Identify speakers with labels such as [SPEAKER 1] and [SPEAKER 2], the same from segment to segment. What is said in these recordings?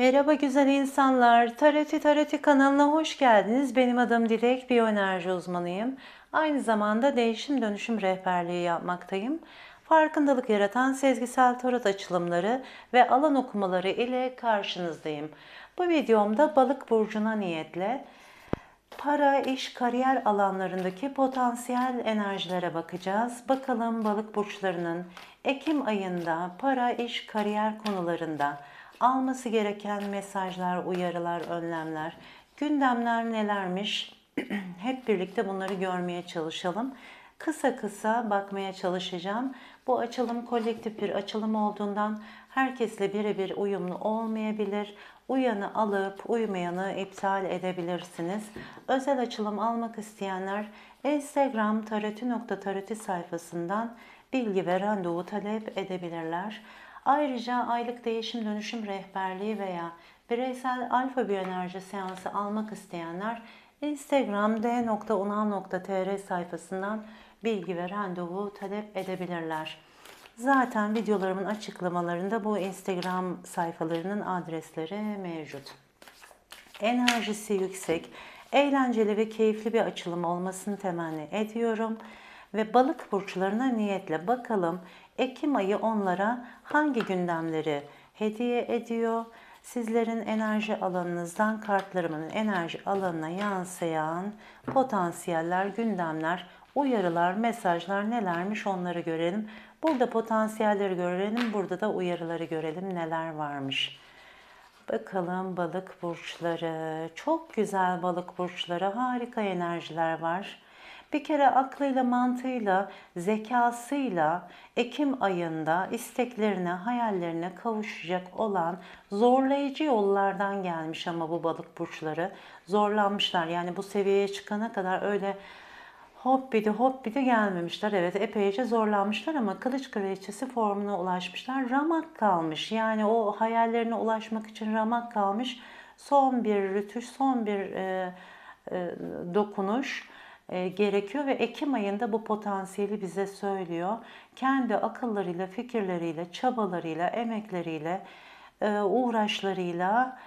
[SPEAKER 1] Merhaba güzel insanlar. Taroti Taroti kanalına hoş geldiniz. Benim adım Dilek, biyoenerji uzmanıyım. Aynı zamanda değişim dönüşüm rehberliği yapmaktayım. Farkındalık yaratan sezgisel tarot açılımları ve alan okumaları ile karşınızdayım. Bu videomda balık burcuna niyetle para, iş, kariyer alanlarındaki potansiyel enerjilere bakacağız. Bakalım balık burçlarının Ekim ayında para, iş, kariyer konularında alması gereken mesajlar, uyarılar, önlemler, gündemler nelermiş? Hep birlikte bunları görmeye çalışalım. Kısa kısa bakmaya çalışacağım. Bu açılım kolektif bir açılım olduğundan herkesle birebir uyumlu olmayabilir. Uyanı alıp uymayanı iptal edebilirsiniz. Özel açılım almak isteyenler Instagram taroti.taroti sayfasından bilgi ve randevu talep edebilirler. Ayrıca aylık değişim dönüşüm rehberliği veya bireysel alfa biyoenerji seansı almak isteyenler Instagram d.unal.tr sayfasından bilgi ve randevu talep edebilirler. Zaten videolarımın açıklamalarında bu Instagram sayfalarının adresleri mevcut. Enerjisi yüksek, eğlenceli ve keyifli bir açılım olmasını temenni ediyorum. Ve balık burçlarına niyetle bakalım Ekim ayı onlara hangi gündemleri hediye ediyor? Sizlerin enerji alanınızdan kartlarımın enerji alanına yansıyan potansiyeller, gündemler, uyarılar, mesajlar nelermiş onları görelim. Burada potansiyelleri görelim, burada da uyarıları görelim neler varmış. Bakalım balık burçları. Çok güzel balık burçları. Harika enerjiler var. Bir kere aklıyla, mantığıyla, zekasıyla Ekim ayında isteklerine, hayallerine kavuşacak olan zorlayıcı yollardan gelmiş ama bu balık burçları zorlanmışlar. Yani bu seviyeye çıkana kadar öyle hop bidi hop bidi gelmemişler. Evet epeyce zorlanmışlar ama kılıç kraliçesi formuna ulaşmışlar. Ramak kalmış. Yani o hayallerine ulaşmak için ramak kalmış. Son bir rütüş, son bir e, e, dokunuş e, gerekiyor ve Ekim ayında bu potansiyeli bize söylüyor. Kendi akıllarıyla, fikirleriyle, çabalarıyla, emekleriyle, e, uğraşlarıyla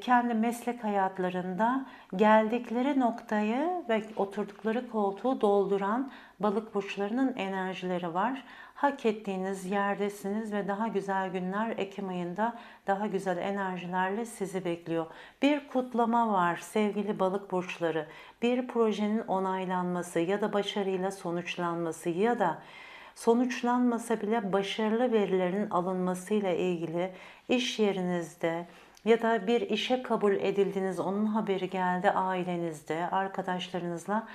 [SPEAKER 1] kendi meslek hayatlarında geldikleri noktayı ve oturdukları koltuğu dolduran balık burçlarının enerjileri var. Hak ettiğiniz yerdesiniz ve daha güzel günler Ekim ayında daha güzel enerjilerle sizi bekliyor. Bir kutlama var sevgili balık burçları. Bir projenin onaylanması ya da başarıyla sonuçlanması ya da sonuçlanmasa bile başarılı verilerin alınmasıyla ilgili iş yerinizde, ya da bir işe kabul edildiniz, onun haberi geldi ailenizde, arkadaşlarınızla,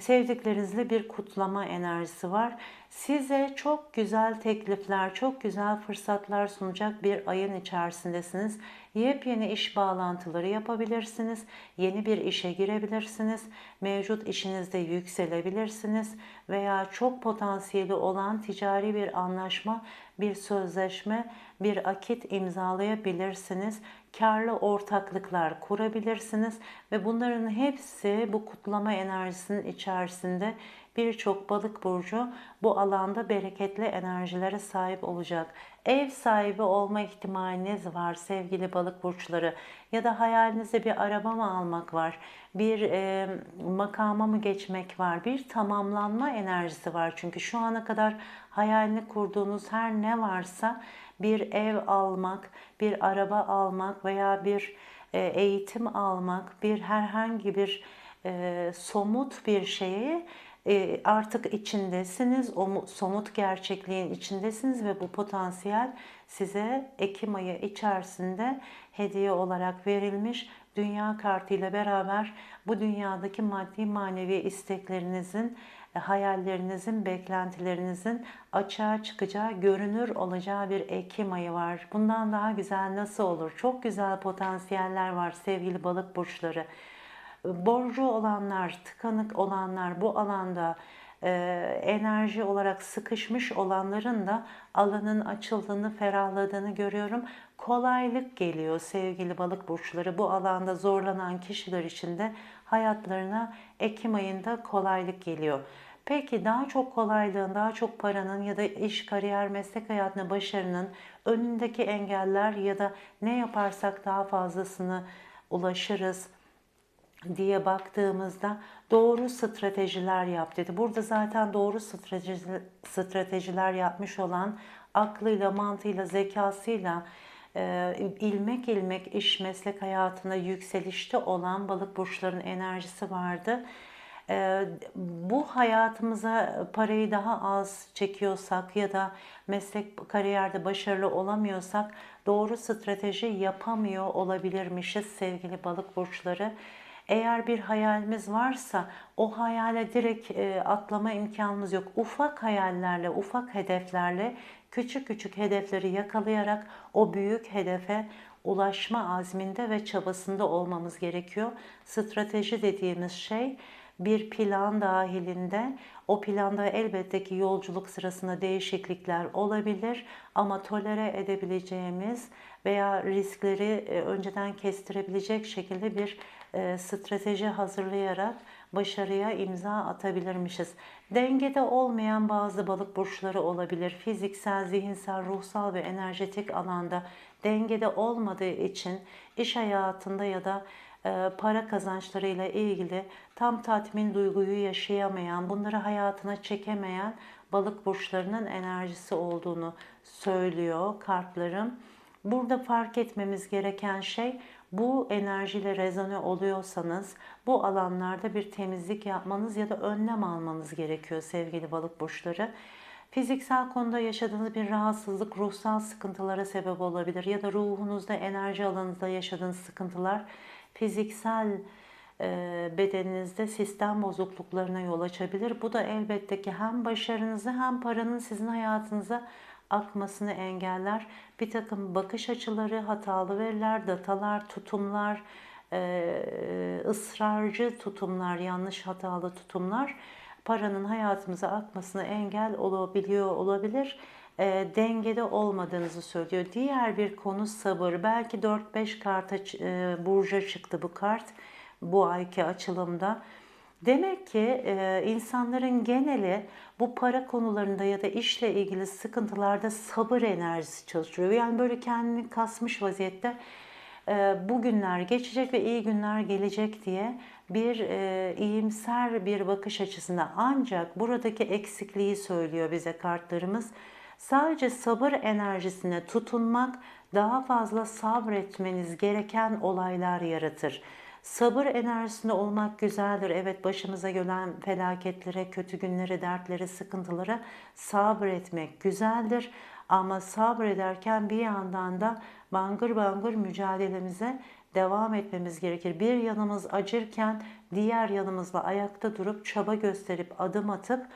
[SPEAKER 1] sevdiklerinizle bir kutlama enerjisi var. Size çok güzel teklifler, çok güzel fırsatlar sunacak bir ayın içerisindesiniz. Yepyeni iş bağlantıları yapabilirsiniz. Yeni bir işe girebilirsiniz. Mevcut işinizde yükselebilirsiniz veya çok potansiyeli olan ticari bir anlaşma, bir sözleşme, bir akit imzalayabilirsiniz karlı ortaklıklar kurabilirsiniz ve bunların hepsi bu kutlama enerjisinin içerisinde birçok balık burcu bu alanda bereketli enerjilere sahip olacak. Ev sahibi olma ihtimaliniz var sevgili balık burçları ya da hayalinizde bir araba mı almak var, bir e, makama mı geçmek var, bir tamamlanma enerjisi var. Çünkü şu ana kadar hayalini kurduğunuz her ne varsa bir ev almak, bir araba almak veya bir e, eğitim almak, bir herhangi bir e, somut bir şeyi e, artık içindesiniz, o somut gerçekliğin içindesiniz ve bu potansiyel size Ekim ayı içerisinde hediye olarak verilmiş. Dünya kartıyla beraber bu dünyadaki maddi manevi isteklerinizin e, hayallerinizin, beklentilerinizin açığa çıkacağı, görünür olacağı bir Ekim ayı var. Bundan daha güzel nasıl olur? Çok güzel potansiyeller var sevgili balık burçları. Borcu olanlar, tıkanık olanlar bu alanda e, enerji olarak sıkışmış olanların da alanın açıldığını, ferahladığını görüyorum. Kolaylık geliyor sevgili balık burçları. Bu alanda zorlanan kişiler için de hayatlarına Ekim ayında kolaylık geliyor. Peki daha çok kolaylığın, daha çok paranın ya da iş, kariyer, meslek hayatına başarının önündeki engeller ya da ne yaparsak daha fazlasını ulaşırız diye baktığımızda doğru stratejiler yap dedi. Burada zaten doğru strateji, stratejiler yapmış olan aklıyla, mantığıyla, zekasıyla e, ilmek ilmek iş meslek hayatında yükselişte olan balık burçların enerjisi vardı. E, bu hayatımıza parayı daha az çekiyorsak ya da meslek kariyerde başarılı olamıyorsak doğru strateji yapamıyor olabilirmişiz sevgili balık burçları. Eğer bir hayalimiz varsa o hayale direkt e, atlama imkanımız yok. Ufak hayallerle, ufak hedeflerle küçük küçük hedefleri yakalayarak o büyük hedefe ulaşma azminde ve çabasında olmamız gerekiyor. Strateji dediğimiz şey bir plan dahilinde o planda elbette ki yolculuk sırasında değişiklikler olabilir ama tolere edebileceğimiz veya riskleri e, önceden kestirebilecek şekilde bir e, strateji hazırlayarak başarıya imza atabilirmişiz. Dengede olmayan bazı balık burçları olabilir. Fiziksel, zihinsel, ruhsal ve enerjetik alanda dengede olmadığı için iş hayatında ya da para kazançlarıyla ilgili tam tatmin duyguyu yaşayamayan, bunları hayatına çekemeyen balık burçlarının enerjisi olduğunu söylüyor kartlarım. Burada fark etmemiz gereken şey bu enerjiyle rezone oluyorsanız bu alanlarda bir temizlik yapmanız ya da önlem almanız gerekiyor sevgili balık burçları. Fiziksel konuda yaşadığınız bir rahatsızlık ruhsal sıkıntılara sebep olabilir ya da ruhunuzda enerji alanınızda yaşadığınız sıkıntılar fiziksel e, bedeninizde sistem bozukluklarına yol açabilir. Bu da elbette ki hem başarınızı hem paranın sizin hayatınıza akmasını engeller. Bir takım bakış açıları, hatalı veriler, datalar, tutumlar, e, ısrarcı tutumlar, yanlış hatalı tutumlar paranın hayatımıza akmasına engel olabiliyor olabilir. E, dengede olmadığınızı söylüyor. Diğer bir konu sabır. Belki 4-5 karta e, burca çıktı bu kart bu ayki açılımda. Demek ki e, insanların geneli bu para konularında ya da işle ilgili sıkıntılarda sabır enerjisi çalışıyor. Yani böyle kendini kasmış vaziyette e, bu günler geçecek ve iyi günler gelecek diye bir e, iyimser bir bakış açısında ancak buradaki eksikliği söylüyor bize kartlarımız. Sadece sabır enerjisine tutunmak daha fazla sabretmeniz gereken olaylar yaratır. Sabır enerjisinde olmak güzeldir. Evet başımıza gelen felaketlere, kötü günlere, dertlere, sıkıntılara sabretmek güzeldir. Ama sabrederken bir yandan da bangır bangır mücadelemize devam etmemiz gerekir. Bir yanımız acırken diğer yanımızla ayakta durup çaba gösterip adım atıp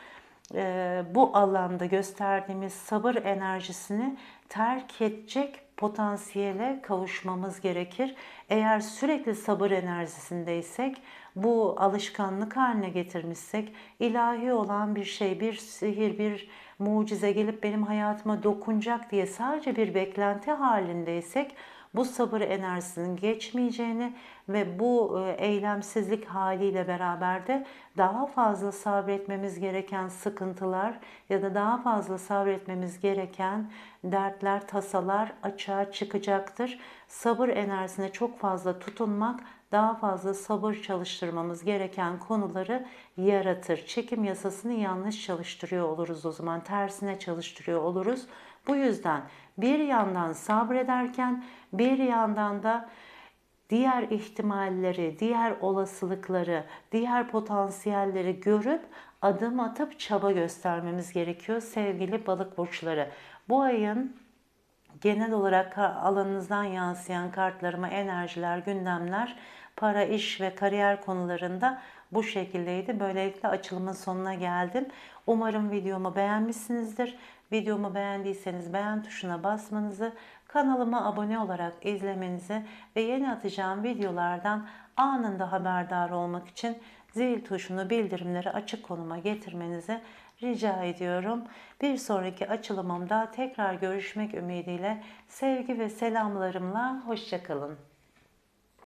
[SPEAKER 1] e, bu alanda gösterdiğimiz sabır enerjisini terk edecek potansiyele kavuşmamız gerekir. Eğer sürekli sabır enerjisindeysek, bu alışkanlık haline getirmişsek, ilahi olan bir şey, bir sihir, bir mucize gelip benim hayatıma dokunacak diye sadece bir beklenti halindeysek, bu sabır enerjisinin geçmeyeceğini ve bu e, eylemsizlik haliyle beraber de daha fazla sabretmemiz gereken sıkıntılar ya da daha fazla sabretmemiz gereken dertler, tasalar açığa çıkacaktır. Sabır enerjisine çok fazla tutunmak daha fazla sabır çalıştırmamız gereken konuları yaratır. Çekim yasasını yanlış çalıştırıyor oluruz o zaman. Tersine çalıştırıyor oluruz. Bu yüzden bir yandan sabrederken bir yandan da diğer ihtimalleri, diğer olasılıkları, diğer potansiyelleri görüp adım atıp çaba göstermemiz gerekiyor sevgili balık burçları. Bu ayın genel olarak alanınızdan yansıyan kartlarıma enerjiler, gündemler, para, iş ve kariyer konularında bu şekildeydi. Böylelikle açılımın sonuna geldim. Umarım videomu beğenmişsinizdir. Videomu beğendiyseniz beğen tuşuna basmanızı, kanalıma abone olarak izlemenizi ve yeni atacağım videolardan anında haberdar olmak için zil tuşunu bildirimleri açık konuma getirmenizi rica ediyorum. Bir sonraki açılımımda tekrar görüşmek ümidiyle sevgi ve selamlarımla hoşçakalın.